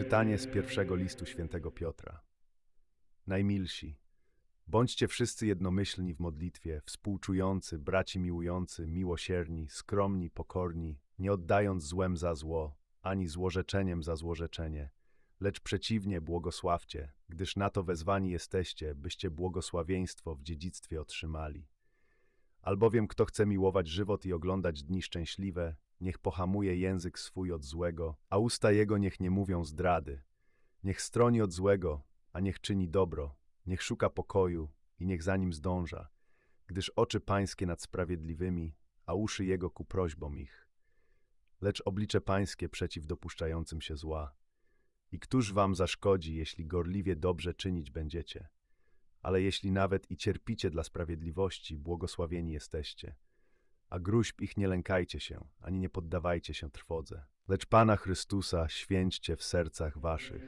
Czytanie z pierwszego listu świętego Piotra. Najmilsi, bądźcie wszyscy jednomyślni w modlitwie, współczujący, braci miłujący, miłosierni, skromni, pokorni, nie oddając złem za zło, ani złorzeczeniem za złorzeczenie, lecz przeciwnie błogosławcie, gdyż na to wezwani jesteście, byście błogosławieństwo w dziedzictwie otrzymali. Albowiem kto chce miłować żywot i oglądać dni szczęśliwe, niech pohamuje język swój od złego, a usta jego niech nie mówią zdrady. Niech stroni od złego, a niech czyni dobro, niech szuka pokoju i niech za nim zdąża, gdyż oczy pańskie nad sprawiedliwymi, a uszy jego ku prośbom ich. Lecz oblicze pańskie przeciw dopuszczającym się zła. I któż wam zaszkodzi, jeśli gorliwie dobrze czynić będziecie? Ale jeśli nawet i cierpicie dla sprawiedliwości, błogosławieni jesteście. A gruźb ich nie lękajcie się, ani nie poddawajcie się trwodze. Lecz Pana Chrystusa święćcie w sercach waszych.